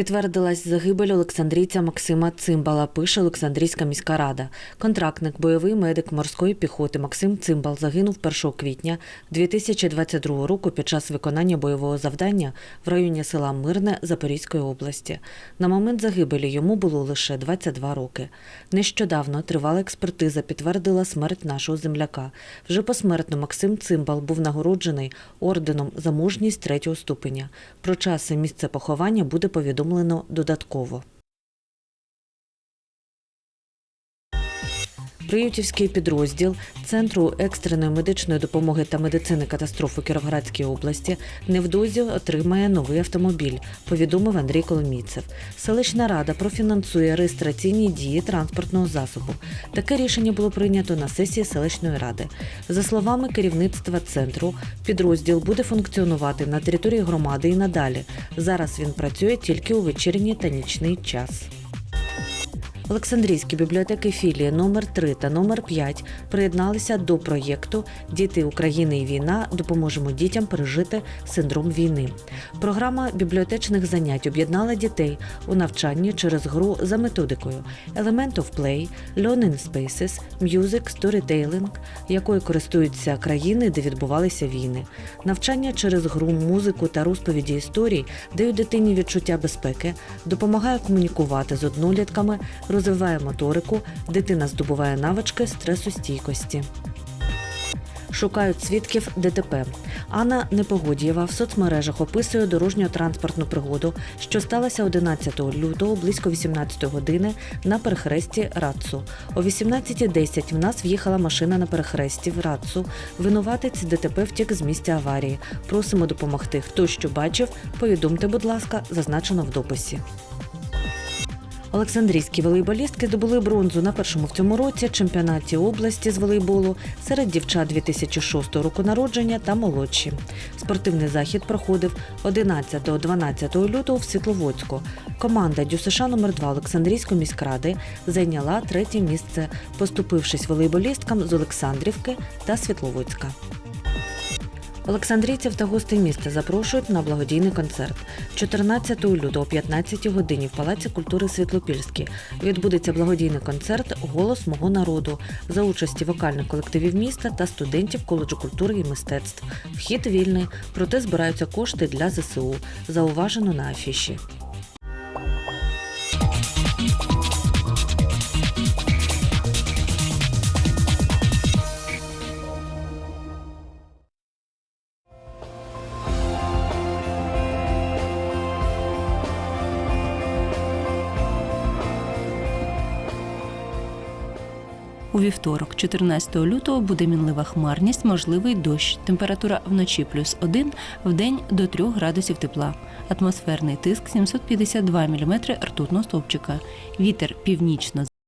Підтвердилась загибель Олександрійця Максима Цимбала, пише Олександрійська міська рада. Контрактник, бойовий медик морської піхоти Максим Цимбал загинув 1 квітня 2022 року під час виконання бойового завдання в районі села Мирне Запорізької області. На момент загибелі йому було лише 22 роки. Нещодавно тривала експертиза підтвердила смерть нашого земляка. Вже посмертно Максим Цимбал був нагороджений орденом за мужність третього ступеня. Про час і місце поховання буде повідомлено додатково. Приютівський підрозділ Центру екстреної медичної допомоги та медицини катастроф у області невдовзі отримає новий автомобіль, повідомив Андрій Коломійцев. Селищна рада профінансує реєстраційні дії транспортного засобу. Таке рішення було прийнято на сесії селищної ради. За словами керівництва центру, підрозділ буде функціонувати на території громади і надалі. Зараз він працює тільки у вечірній та нічний час. Олександрійські бібліотеки філії номер 3 та номер 5 приєдналися до проєкту Діти України і війна допоможемо дітям пережити синдром війни. Програма бібліотечних занять об'єднала дітей у навчанні через гру за методикою Element of Play, Learning Spaces, Music, Storytelling, якою користуються країни, де відбувалися війни. Навчання через гру, музику та розповіді історій дають дитині відчуття безпеки, допомагає комунікувати з однолітками, розвиває моторику, дитина здобуває навички стресостійкості. Шукають свідків ДТП. Анна Непогодєва в соцмережах описує дорожньо-транспортну пригоду, що сталася 11 лютого близько 18 години на перехресті Рацу. О 18.10 в нас в'їхала машина на перехресті в Рацу. Винуватець ДТП втік з місця аварії. Просимо допомогти. Хто що бачив, повідомте, будь ласка, зазначено в дописі. Олександрійські волейболістки здобули бронзу на першому в цьому році чемпіонаті області з волейболу серед дівчат 2006 року народження та молодші. Спортивний захід проходив 11-12 лютого в Світловодську. Команда ДЮСШ номер 2 Олександрійської міськради зайняла третє місце, поступившись волейболісткам з Олександрівки та Світловодська. Олександрійців та гостей міста запрошують на благодійний концерт. 14 лютого о 15 годині в Палаці культури Світлопільській відбудеться благодійний концерт Голос мого народу за участі вокальних колективів міста та студентів коледжу культури і мистецтв. Вхід вільний, проте збираються кошти для ЗСУ. Зауважено на афіші. У вівторок, 14 лютого, буде мінлива хмарність, можливий дощ. Температура вночі плюс 1, день до 3 градусів тепла. Атмосферний тиск 752 мм ртутного стовпчика. Вітер північно